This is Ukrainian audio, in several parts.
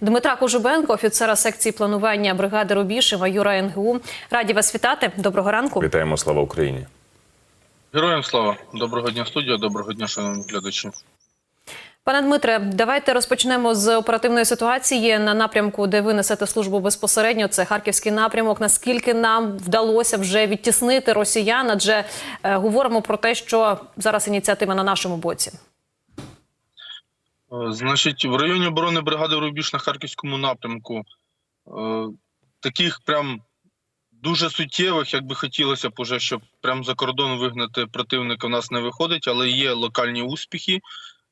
Дмитра Кожубенко, офіцера секції планування бригади Рубіж і майора НГУ. Раді вас вітати. Доброго ранку. Вітаємо, слава Україні. Героям слава, доброго дня, студія, доброго дня, шановні глядачі. Пане Дмитре, давайте розпочнемо з оперативної ситуації на напрямку, де ви несете службу безпосередньо. Це харківський напрямок. Наскільки нам вдалося вже відтіснити росіян? Адже е, говоримо про те, що зараз ініціатива на нашому боці. Е, Значить, в районі оборони бригади Рубіж на харківському напрямку е, таких прям дуже суттєвих, як би хотілося б уже, щоб прям за кордон вигнати противника, у нас не виходить, але є локальні успіхи,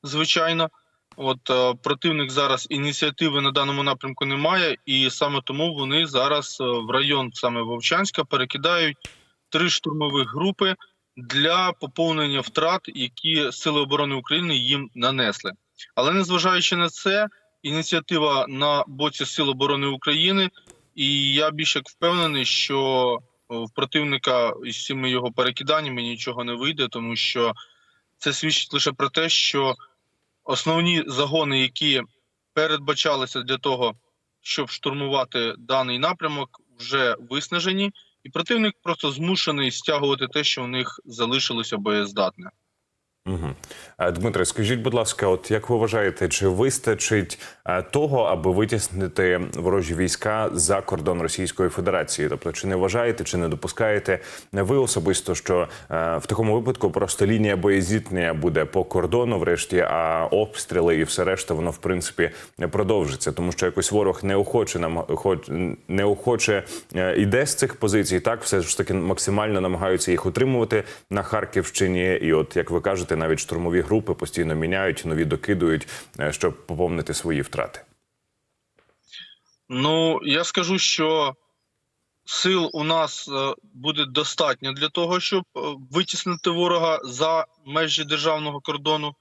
звичайно. От е, противник зараз ініціативи на даному напрямку немає, і саме тому вони зараз в район саме Вовчанська перекидають три штурмових групи для поповнення втрат, які Сили оборони України їм нанесли. Але незважаючи на це, ініціатива на боці Сил оборони України, і я більш як впевнений, що в противника із цими його перекиданнями нічого не вийде, тому що це свідчить лише про те, що основні загони, які передбачалися для того, щоб штурмувати даний напрямок, вже виснажені, і противник просто змушений стягувати те, що в них залишилося боєздатне. Угу. Дмитре, скажіть, будь ласка, от як ви вважаєте, чи вистачить е, того, аби витіснити ворожі війська за кордон Російської Федерації? Тобто, чи не вважаєте, чи не допускаєте ви особисто, що е, в такому випадку просто лінія боєзіткнення буде по кордону, врешті, а обстріли і все решта, воно в принципі не продовжиться, тому що якось ворог неохоче нам хоч- неохоче е, йде з цих позицій. Так, все ж таки максимально намагаються їх утримувати на Харківщині, і от як ви кажете, навіть штурмові групи постійно міняють, нові докидують, е, щоб поповнити свої втрати. Ну, я скажу, що сил у нас е, буде достатньо для того, щоб е, витіснити ворога за межі державного кордону.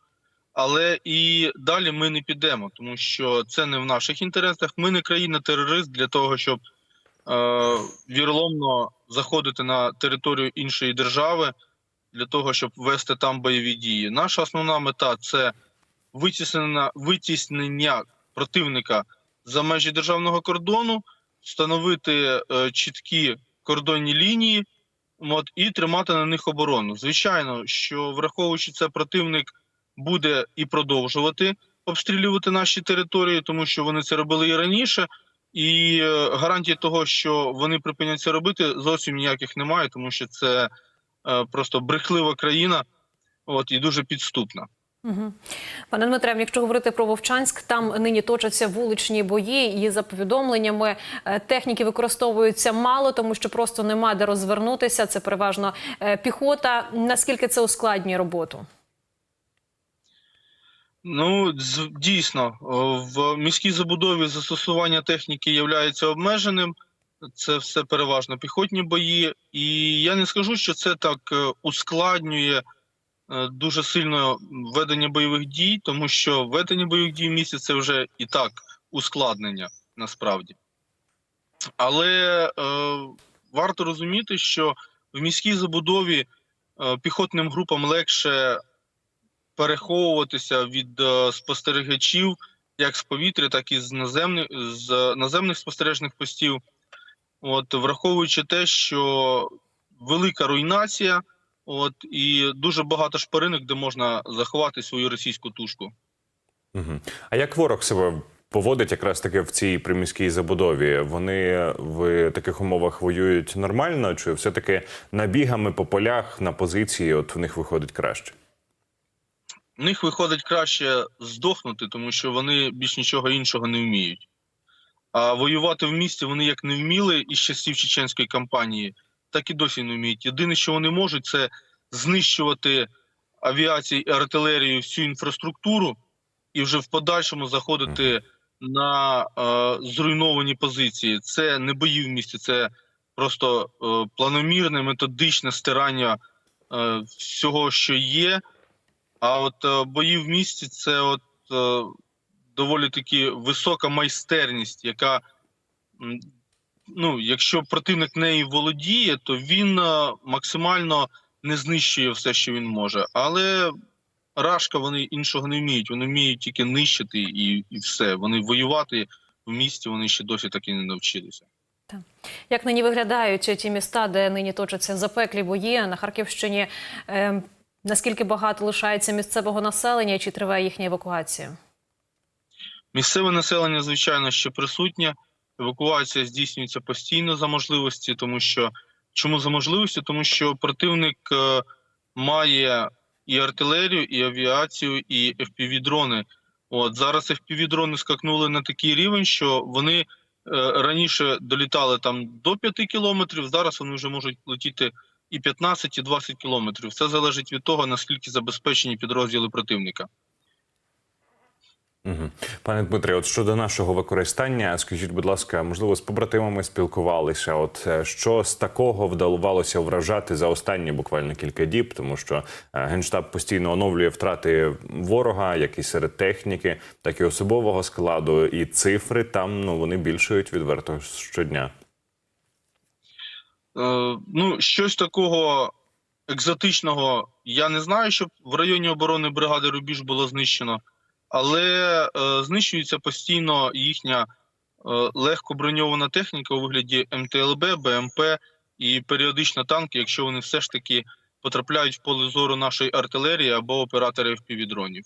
Але і далі ми не підемо, тому що це не в наших інтересах. Ми не країна-терорист для того, щоб е, віроломно заходити на територію іншої держави для того, щоб вести там бойові дії. Наша основна мета це витіснення, витіснення противника за межі державного кордону, встановити е, чіткі кордонні лінії от, і тримати на них оборону. Звичайно, що враховуючи це, противник буде і продовжувати обстрілювати наші території, тому що вони це робили і раніше. І е, гарантії того, що вони припинять це робити, зовсім ніяких немає, тому що це просто брехлива країна, от і дуже підступна. Угу. Пане Дмитре, якщо говорити про Вовчанськ, там нині точаться вуличні бої, і за повідомленнями е, техніки використовуються мало, тому що просто нема де розвернутися. Це переважно е, піхота. Наскільки це ускладнює роботу? Ну, дійсно, в міській забудові застосування техніки є обмеженим. Це все переважно піхотні бої. І я не скажу, що це так е, ускладнює е, дуже сильно ведення бойових дій, тому що ведення бойових дій в місті це вже і так ускладнення насправді. Але е, варто розуміти, що в міській забудові е, піхотним групам легше переховуватися від спостерігачів як з повітря, так і з наземних з наземних спостережних постів. От враховуючи те, що велика руйнація, от і дуже багато шпаринок, де можна заховати свою російську тушку. Угу. А як ворог себе поводить якраз таки в цій приміській забудові? Вони в таких умовах воюють нормально, чи все-таки набігами по полях на позиції? От в них виходить краще? В них виходить краще здохнути, тому що вони більш нічого іншого не вміють. А воювати в місті вони як не вміли із часів чеченської кампанії, так і досі не вміють. Єдине, що вони можуть, це знищувати авіацію і артилерію всю інфраструктуру і вже в подальшому заходити на е, зруйновані позиції. Це не бої в місті, це просто е, планомірне, методичне стирання е, всього, що є. А от е, бої в місті це от е, доволі таки висока майстерність, яка, ну, якщо противник нею володіє, то він е, максимально не знищує все, що він може. Але Рашка, вони іншого не вміють. Вони вміють тільки нищити і, і все. Вони воювати в місті вони ще досі так і не навчилися. Як нині виглядають ті міста, де нині точаться запеклі бої на Харківщині? Е, наскільки багато лишається місцевого населення, чи триває їхня евакуація? Місцеве населення, звичайно, ще присутнє. Евакуація здійснюється постійно за можливості, тому що чому за можливості? Тому що противник е, має і артилерію, і авіацію, і FPV-дрони. От зараз FPV-дрони скакнули на такий рівень, що вони е, раніше долітали там до 5 кілометрів. Зараз вони вже можуть летіти і 15, і 20 кілометрів. Це залежить від того, наскільки забезпечені підрозділи противника. Пане Дмитре, от щодо нашого використання, скажіть, будь ласка, можливо, з побратимами спілкувалися. От е, що з такого вдавалося вражати за останні буквально кілька діб, тому що е, генштаб постійно оновлює втрати ворога, як і серед техніки, так і особового складу, і цифри там ну вони більшують відверто щодня. Е, ну, щось такого екзотичного я не знаю, щоб в районі оборони бригади Рубіж було знищено, але е, знищується постійно їхня е, легко броньована техніка у вигляді МТЛБ, БМП і періодично танки, якщо вони все ж таки потрапляють в поле зору нашої артилерії або операторів півдронів.